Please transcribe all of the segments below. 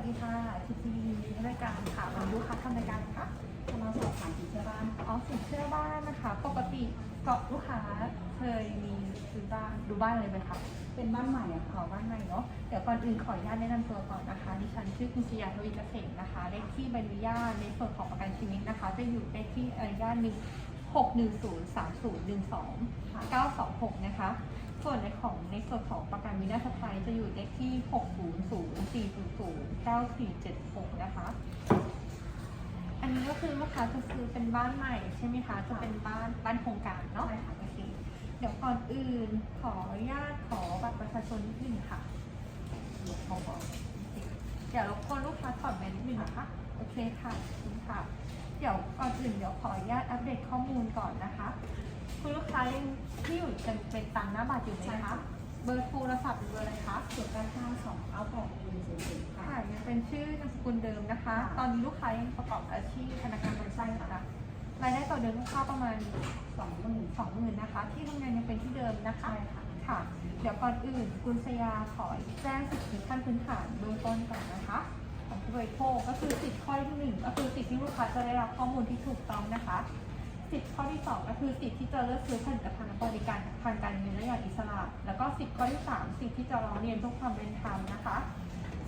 วัสดีค่ะทีทีรายการค่ะวันนี้ลูค้าทำรายการค่ะจะมาสอบถามสินเชื่อบ้านอ๋อสินเชื่อบ้านนะคะ ปกติเกาะลูกค้าเคยมีซื้อบ้านดูบ้านเลยไหมคะเป็นบ้านใหม่อะขค่ะอบ้านใหม่เนาะเดี๋ยวก่อนอื่นขออนุญาตแนะนำตัวก่อนนะคะดิฉันชื่อคุณชยาทวีเกษมนะคะเลขที่ใบอนุญาตในส่วนของประกันชีวิตนะคะ จะอยู่เลขที่อนุญาตหนึ่ง หกหนึ่งศูนย์สามศูนย์หนึ่งสองค่ะ926นะคะ ส่วนในของในส่วนของประกันวินาศภัยจะอยู่เลขที่ 600 400 9476นะคะ อันนี้ก็คือลูกค้าจะซื้อเป็นบ้านใหม่ใช่ไหมคะ จะเป็นบ้านบ้านโครงการเนาะโอเคเดี๋ยวก่อนอื่นขออนุญาตขอบัตรประชาชนนิดนึงค่ะเดี๋ยวเขาบอเดี๋ยวรบกวนลูกค้าถอดแมสนิดนึงนะคะ โอเคค่ะคุณค่ะ เดี๋ยวก่อนอื่นเดี๋ยวขออนุญาตอัปเดตข้อมูลก่อนนะคะ คุณลูกค้ายังที่อยู่เป็นเป็นตามหน้าบัตรอยู่ไหมคะเบอร์โทรศัพท์หรือเบอร์อะไรคะจุดการข้างสองเอาแปดหนึ่งศูนย์ศูนย์ค่ะ ค่ะยังเป็นชื่อนามสกุลเดิมนะคะค่ะตอนนี้ลูกค้ายังประกอบอาชีพธนาคารบริษัทนะคะรายได้ต่อเดือนลูกค้าประมาณ สองหมื่นสองหมื่นนะคะ ที่ทำงานยังเป็นที่เดิมนะคะ ใช่ค่ะ ค่ะ เดี๋ยวก่อนอื่นคุณสยาขอแจ้งสิทธิขั้นพื้นฐานเบื้องต้นก่อนนะคะ ของผู้บริโภคก็คือสิทธิข้อที่หนึ่งก็คือสิทธิที่ลูกค้าจะได้รับข้อมูลที่ถูกต้องนะคะ สิทธิข้อที่สองก็คือสิทธิที่จะเลือกซื้อผลิตภัณฑ์และบริการทางการเงินได้อย่างอิสระ แล้วก็สิทธิข้อที่สามสิทธิที่จะร้องเรียนเพื่อความเป็นธรรมนะคะ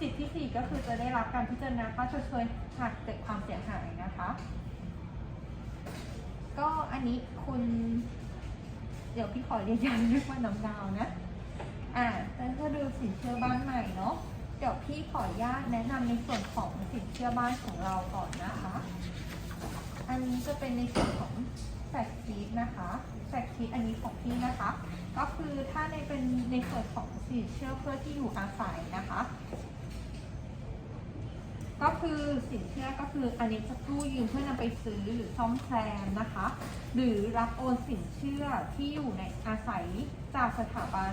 สิทธิที่สี่ก็คือจะได้รับการพิจารณาค่าชดเชยหากเกิดความเสียหายนะคะ ก็อันนี้คุณ เดี๋ยวพี่ขอเรียกย้ำเรียกว่าน้ำดาวนะ อ่าแต่ถ้าดูสินเชื่อบ้านใหม่เนาะ เดี๋ยวพี่ขออนุญาตแนะนำในส่วนของสินเชื่อบ้านของเราก่อนนะคะ อันนี้จะเป็นในส่วนของแฟกซีดนะคะแฟกซีดอันนี้ของพี่นะคะ ก็คือถ้าในเป็นในส่วนของสินเชื่อเพื่อที่อยู่อาศัยนะคะ ก็คือสินเชื่อก็คืออันนี้จะกู้ยืมเพื่อนำไปซื้อหรือซ่อมแซมนะคะ หรือรับโอนสินเชื่อที่อยู่ในอาศัยจากสถาบัน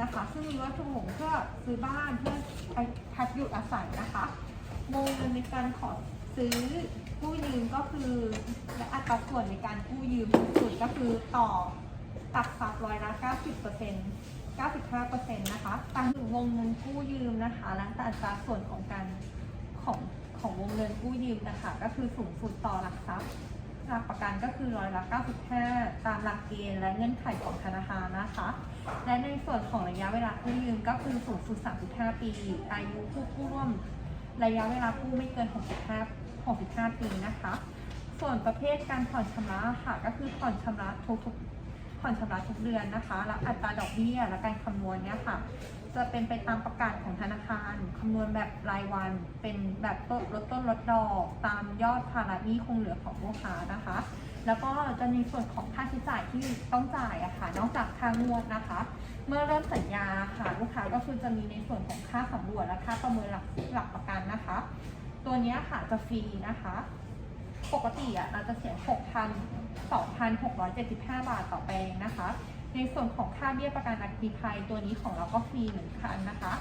นะคะ ซึ่งมีวัตถุประสงค์เพื่อซื้อบ้านเพื่อไปพักอยู่อาศัยนะคะวงเงินในการขอซื้อกู้ยืมก็คือและอัตราส่วนในการกู้ยืมสูงสุดก็คือต่อตักทรัพย์ร้อยละ90เปอร์เซ็นต์95%นะคะตามถึงวงเงินกู้ยืมนะคะและอัตราส่วนของการของของวงเงินกู้ยืมนะคะ ก็คือสูงสุดต่อหลักทรัพย์หลักประกันก็คือร้อยละ95 ตามหลักเกณฑ์และเงื่อนไขของธนาคารนะคะ และในส่วนของระยะเวลากู้ยืมก็คือสูงสุด 3.5 ปี อายุผู้กู้ร่วม ระยะเวลากู้ไม่เกิน 65 65 ปีนะคะ ส่วนประเภทการผ่อนชำระค่ะ ก็คือผ่อนชำระทุกๆผ่อนชำระทุกเดือนนะคะ และอัตราดอกเบี้ยและการคำนวณเนี่ยค่ะ จะเป็นไปตามประกาศของธนาคารคำนวณแบบรายวัน เป็นแบบลดต้นลดดอก ตามยอดภาระหนี้คงเหลือของลูกค้านะคะ แล้วก็จะมีส่วนของค่าใช้จ่ายที่ต้องจ่ายอะค่ะ นอกจากค่างวดนะคะ เมื่อเริ่มสัญญาค่ะลูกค้าก็คือจะมีในส่วนของค่าสำรวจและค่าประเมินหลักหลักประกันนะคะ ตัวนี้ค่ะจะฟรีนะคะ ปกติอะเราจะเสีย6,000 2,675 บาทต่อแปลงนะคะ ในส่วนของค่าเบี้ยประกันอัคคีภัยตัวนี้ของเราก็ฟรีเหมือนกันนะคะ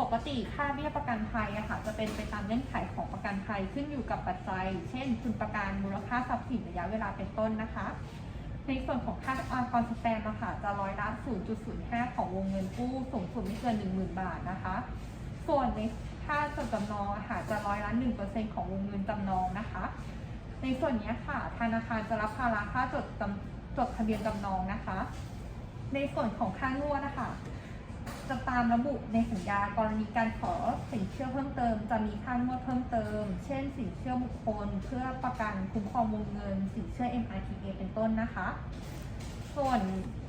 ปกติค่าเบี้ยประกันภัยอะค่ะจะเป็นไปตามเงื่อนไขของประกันภัยขึ้นอยู่กับปัจจัย เช่นทุนประกันมูลค่าทรัพย์สินระยะเวลาเป็นต้นนะคะ ในส่วนของค่าอากรสแตมป์อะค่ะจะร้อยละ 0.05 ของวงเงินกู้สูงสุดไม่เกิน 10,000 บาทนะคะ ส่วนในค่าจดจำนองอะค่ะจะร้อยละ 1%ของวงเงินจำนองนะคะ ในส่วนนี้ค่ะธนาคารจะรับภาระค่าจดจำจดทะเบียนจำนองนะคะ ในส่วนของค่างวดนะคะ จะตามระบุในสัญญากรณีการขอสินเชื่อเพิ่มเติม จะมีค่างวดเพิ่มเติม เช่น สินเชื่อบุคคล เพื่อประกันคุ้มครองวงเงิน สินเชื่อ MRTA เป็นต้นนะคะ ส่วน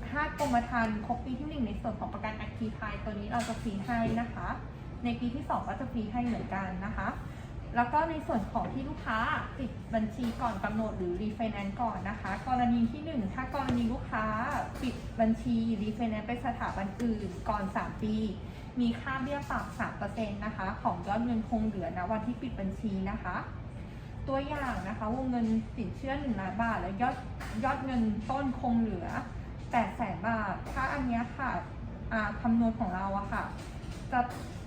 ถ้ากรมธรรม์ครบปีที่หนึ่งในส่วนของประกันอัคคีภัยตัวนี้เราจะฟรีให้นะคะ ในปีที่สองก็จะฟรีให้เหมือนกันนะคะ แล้วก็ในส่วนของที่ลูกค้าปิดบัญชีก่อนกำหนดหรือรีไฟแนนซ์ก่อนนะคะ กรณีที่หนึ่งถ้ากรณีลูกค้าปิดบัญชีรีไฟแนนซ์ไปสถาบันอื่นก่อน 3 ปี มีค่าเบี้ยปรับ3%นะคะ ของยอดเงินคงเหลือนะวันที่ปิดบัญชีนะคะ ตัวอย่างนะคะวงเงินสินเชื่อ1ล้านบาท และยอดยอดเงินต้นคงเหลือ8แสนบาท ถ้าอันนี้ค่ะคำนวณของเราอะค่ะ จะ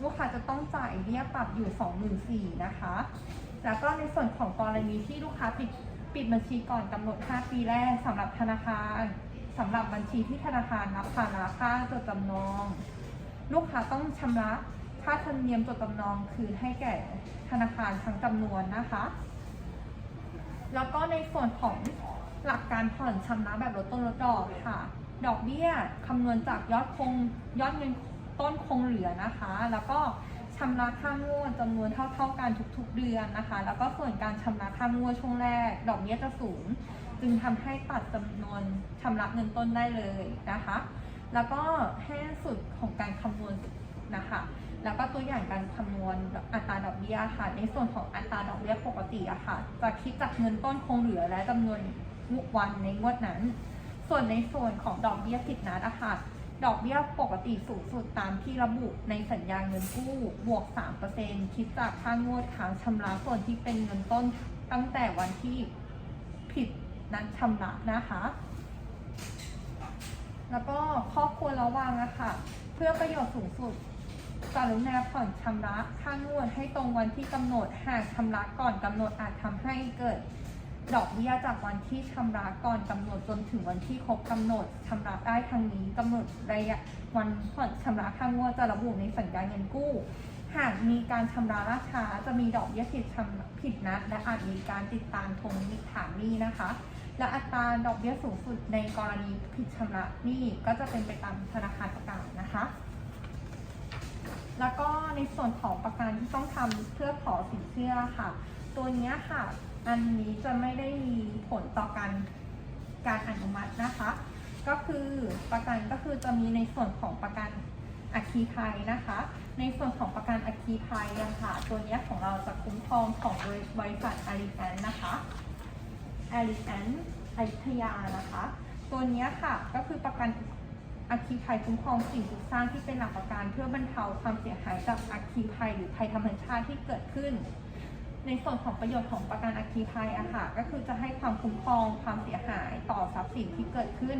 ลูกค้าจะต้องจ่ายเบี้ยปรับอยู่ 24,000นะคะ แล้วก็ในส่วนของกรณีที่ลูกค้าปิดปิดบัญชีก่อนกำหนด 5 ปีแรกสำหรับธนาคารสำหรับบัญชีที่ธนาคารรับภาระค่าจดจำนอง ลูกค้าต้องชำระค่าธรรมเนียมจดจำนองคืนให้แก่ธนาคารทั้งจำนวนนะคะ แล้วก็ในส่วนของหลักการผ่อนชำระแบบลดต้นลดดอกค่ะ ดอกเบี้ยคำนวณจากยอดคงยอดเงิน ต้นคงเหลือนะคะ แล้วก็ชำระค่างวดจำนวนเท่าๆกันทุกๆเดือนนะคะ แล้วก็ส่วนการชำระค่างวดช่วงแรก ดอกเบี้ยจะสูง จึงทำให้ตัดจำนวนชำระเงินต้นได้เลยนะคะ แล้วก็ให้สุดของการคำนวณนะคะ แล้วก็ตัวอย่างการคำนวณอัตราดอกเบี้ยค่ะ ในส่วนของอัตราดอกเบี้ยปกติอะค่ะ จะคิดจากเงินต้นคงเหลือและจำนวนวันในงวดนั้น ส่วนในส่วนของดอกเบี้ยผิดนัดอะค่ะ ดอกเบี้ยปกติสูงสุดตามที่ระบุในสัญญาเงินกู้ บวก 3%คิดจากค่างวดค้างชำระส่วนที่เป็นเงินต้นตั้งแต่วันที่ผิดนัดชำระนะคะ แล้วก็ข้อควรระวังอะคะเพื่อประโยชน์สูงสุดกรุณาผ่อนชำระค่างวดให้ตรงวันที่กำหนด หากชำระก่อนกำหนดอาจทำให้เกิด ดอกเบี้ยจากวันที่ชำระก่อนกำหนดจนถึงวันที่ครบกำหนดชำระได้ทางนี้กำหนดระยะวันผ่อนชำระค่างวดจะระบุในสัญญาเงินกู้ หากมีการชำระล่าช้าจะมีดอกเบี้ยผิดชำผิดนัด และอาจมีการติดตามทวงหนี้ถามหนี้นะคะ และอัตราดอกเบี้ยสูงสุดในกรณีผิดชำระหนี้ก็จะเป็นไปตามธนาคารประกาศนะคะแล้วก็ในส่วนของประกันที่ต้องทำเพื่อขอสินเชื่อค่ะ ตัวนี้ค่ะ อันนี้จะไม่ได้มีผลต่อการการอนุมัตินะคะ ก็คือประกันก็คือจะมีในส่วนของประกันอัคคีภัยนะคะ ในส่วนของประกันอัคคีภัยอะค่ะตัวนี้ของเราจะคุ้มครองของบริษัทอาริแอนนะคะอาริแอนอยุธยานะคะ ตัวนี้ค่ะก็คือประกันอัคคีภัยคุ้มครองสิ่งปลูกสร้างที่เป็นหลักประกันเพื่อบรรเทาความเสียหายจากอัคคีภัยหรือภัยธรรมชาติที่เกิดขึ้น ในส่วนของประโยชน์ของประกันอัคคีภัยอะค่ะก็คือจะให้ความคุ้มครองความเสียหายต่อทรัพย์สินที่เกิดขึ้น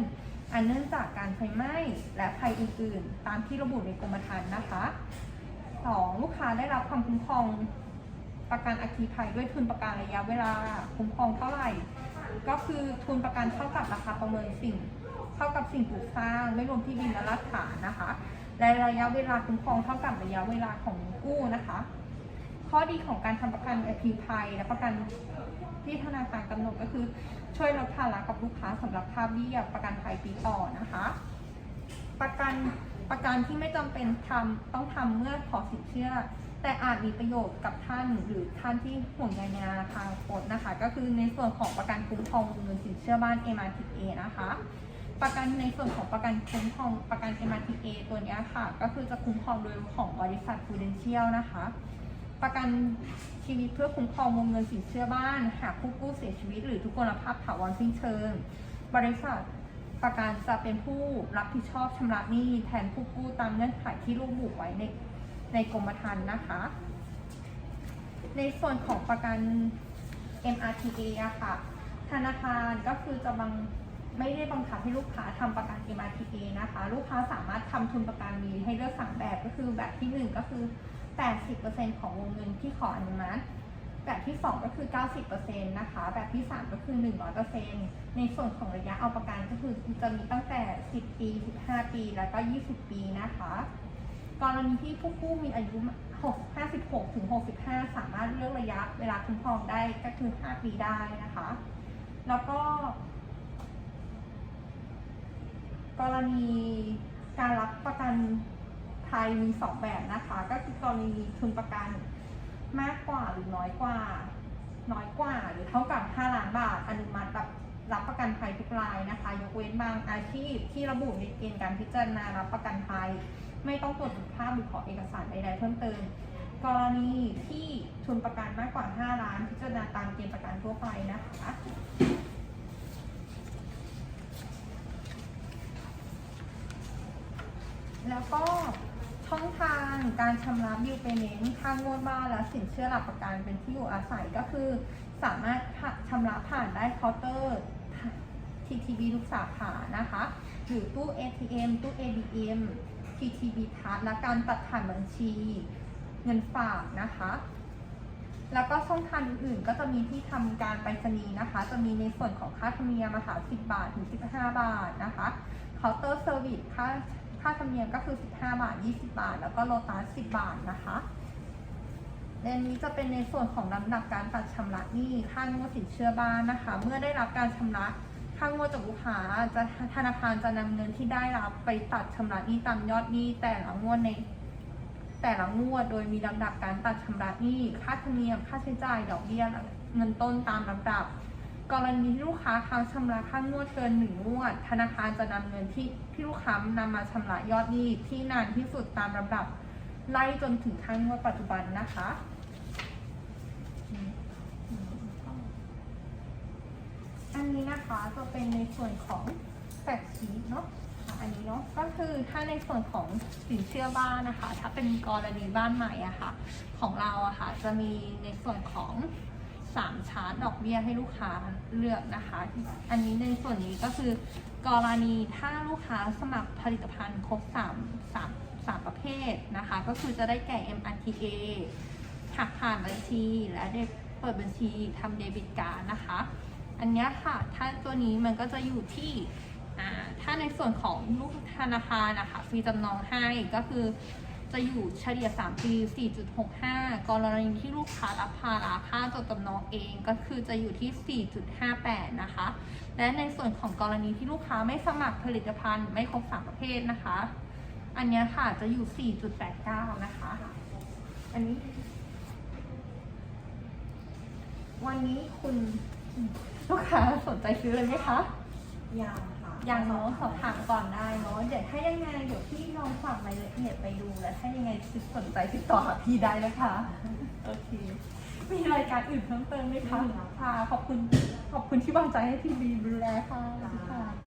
อันเนื่องจากการไฟไหม้และภัยอื่นๆ ตามที่ระบุในกรมธรรม์นะคะ 2. ลูกค้าได้รับความคุ้มครองประกันอัคคีภัยด้วยทุนประกันระยะเวลาคุ้มครองเท่าไหร่ ก็คือทุนประกันเท่ากับราคาประเมินสิ่ง เท่ากับสิ่งปลูกสร้างไม่รวมที่ดินและรักฐานนะคะและระยะเวลาคุ้มครองเท่ากับระยะเวลาของกู้นะคะ ข้อดีของการทำประกันอัคคีภัย และประกันที่ธนาคารกำหนดก็คือช่วยลดภาระกับลูกค้าสำหรับค่าเบี้ยประกันภัยปีต่อนะคะ ประกันประกันที่ไม่จำเป็นทำต้องทำเมื่อขอสินเชื่อ แต่อาจมีประโยชน์กับท่านหรือท่านที่ห่วงใยในอนาคตนะคะ ก็คือในส่วนของประกันคุ้มครองเงินสินเชื่อบ้าน MRTA นะคะ ประกันในส่วนของประกันคุ้มครองประกัน MRTA ตัวเนี้ค่ะ ก็คือจะคุ้มครองโดยของบริษัท Prudential นะคะ ประกันชีวิตเพื่อคุ้มครองวงเงินสินเชื่อบ้านหากผู้กู้เสียชีวิต หรือทุกพลภาพถาวรสิ้นเชิง บริษัทประกันจะเป็นผู้รับผิดชอบชำระหนี้แทนผู้กู้ตามเงื่อนไขที่ระบุไว้ในในกรมธรรม์นะคะ ในส่วนของประกัน MRTA อะค่ะ ธนาคารก็คือจะบังไม่ได้บังคับให้ลูกค้าทำประกัน MRTA นะคะ ลูกค้าสามารถทำทุนประกันมีให้เลือกสั่งแบบก็คือแบบที่หนึ่งก็คือ 80%ของวงเงินที่ขออนุมัติ แบบที่ 2 ก็คือ 90%นะคะ แบบที่ 3 ก็คือ 100%ในส่วนของระยะเอาประกันก็คือจะมีตั้งแต่ 10 ปี 15 ปี แล้วก็ 20 ปีนะคะกรณีที่ผู้กู้มีอายุ 56 ถึง 65 สามารถเลือกระยะเวลาคุ้มครองได้ก็คือ 5 ปีได้นะคะ แล้วก็ กรณีการรับประกัน ภัยมีสองแบบนะคะ ก็คือกรณีทุนประกันมากกว่าหรือน้อยกว่า น้อยกว่าหรือเท่ากับ 5 ล้านบาท อนุมัติแบบรับประกันภัยทุกรายนะคะ ยกเว้นบางอาชีพที่ระบุในเกณฑ์การพิจารณารับประกันภัย ไม่ต้องตรวจสุขภาพหรือขอเอกสารใดๆเพิ่มเติม กรณีที่ทุนประกันมากกว่า 5 ล้าน พิจารณาตามเกณฑ์ประกันทั่วไปนะคะแล้วก็ ช่องทางการชำระบิลเปเมนต์ค่างวดบ้านและสินเชื่อหลักประกันเป็นที่อยู่อาศัยก็คือ สามารถชำระผ่านได้เคาน์เตอร์ TTB ทุกสาขานะคะ หรือตู้ ATM ตู้ ABM TTB ทัและการตัดผ่านบัญชีเงินฝากนะคะ แล้วก็ช่องทางอื่นๆ ก็จะมีที่ทำการไปรษณีย์นะคะ จะมีในส่วนของค่าธรรมเนียมมาหา10 บาทถึง 15 บาทนะคะ เคาน์เตอร์เซอร์วิสค่า ค่าธรรมเนียมก็คือ 15 บาท 20 บาท แล้วก็โลตัส 10 บาทนะคะและอันนี้จะเป็นในส่วนของลำดับการตัดชำระหนี้ค่างวดสินเชื่อบ้านนะคะ เมื่อได้รับการชำระค่างวดจากลูกค้าจะธนาคารจะนำเงินที่ได้รับไปตัดชำระหนี้ตามยอดหนี้แต่ละงวดใน แต่ละงวดโดยมีลำดับการตัดชำระหนี้ ค่าธรรมเนียม ค่าใช้จ่าย ดอกเบี้ย เงินต้นตามลำดับ กรณีที่ลูกค้าค้างชำระค่างวดเกินหนึ่งงวด ธนาคารจะนำเงินที่ที่ลูกค้านำมาชำระยอดหนี้ที่นานที่สุดตามลำดับ ไล่จนถึงค่างวดปัจจุบันนะคะอันนี้นะคะจะเป็นในส่วนของแฟกชีเนาะอันนี้เนาะก็คือถ้าในส่วนของสินเชื่อบ้านนะคะ ถ้าเป็นกรณีบ้านใหม่อะค่ะ ของเราอะค่ะ จะมีในส่วนของ สามชาร์จดอกเบี้ยให้ลูกค้าเลือกนะคะ อันนี้ในส่วนนี้ก็คือกรณีถ้าลูกค้าสมัครผลิตภัณฑ์ครบสามสามสามประเภทนะคะ ก็คือจะได้แก่ MRTA หักผ่านบัญชีและเดบเปิดบัญชีทำเดบิตการ์ดนะคะ อันนี้ค่ะ ถ้าตัวนี้มันก็จะอยู่ที่ถ้าในส่วนของลูกธนาคารนะคะฟรีจำนองให้ก็คือ จะอยู่เฉลี่ย 3 ปี 4.65 กรณีที่ลูกค้ารับภาระค่าจดจำนองเองก็คือจะอยู่ที่ 4.58 นะคะ และในส่วนของกรณีที่ลูกค้าไม่สมัครผลิตภัณฑ์ไม่ครบสามประเภทนะคะ อันนี้ค่ะจะอยู่ 4.89 นะคะ อันนี้ วันนี้คุณลูกค้าสนใจซื้อเลยไหมคะยาง อย่างเนาะสอบถามก่อนได้เนาะเดี๋ยวถ้ายังไงเดี๋ยวพี่ลองฝากรายละเอียดไปดูแล้วถ้ายังไงสนใจติดต่อหาพี่ได้นะคะโอเคมีรายการอื่นเพิ่มเติมไหมคะค่ะขอบคุณขอบคุณที่วางใจให้พี่บีดูแลค่ะค่ะ